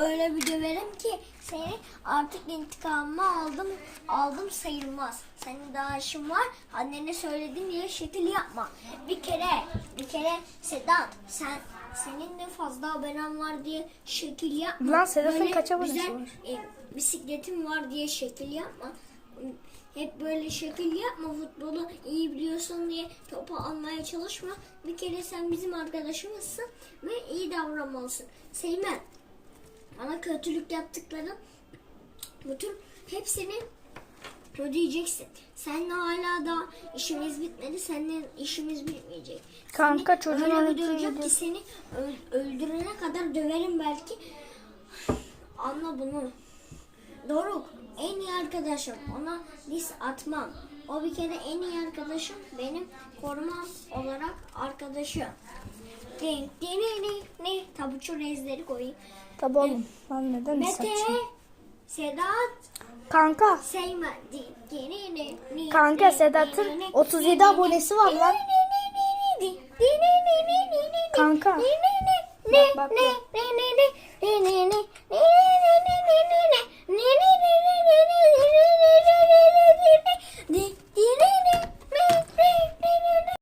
öyle bir döverim ki seni artık intikamımı aldım aldım sayılmaz. Senin daha işin var. Annene söyledim diye şekil yapma. Bir kere bir kere Sedat sen senin de fazla abonen var diye şekil yapma. Lan Sedat'ın kaç abonesi var? e, bisikletim var diye şekil yapma. Hep böyle şekil yapma futbolu iyi biliyorsun diye topu almaya çalışma. Bir kere sen bizim arkadaşımızsın ve iyi davranmalısın. Seymen bana kötülük yaptıkların bütün hepsini ödeyeceksin. Seninle hala da işimiz bitmedi. Seninle işimiz bitmeyecek. Kanka, Seni çocuğun öyle bir gibi. ki seni öl- öldürene kadar döverim belki. Anla bunu. Doruk en iyi arkadaşım. Ona dis atmam. O bir kere en iyi arkadaşım. Benim korumam olarak arkadaşım. Ne ne ne ne tabuçu rezleri koyayım. Tabi oğlum. Lan neden Mete? Sedat, Kanka. Seymen. Kanka, Sedat'ın ne- ne- 37 ne- ne- abonesi var lan. Kanka. Bak, bak, bak.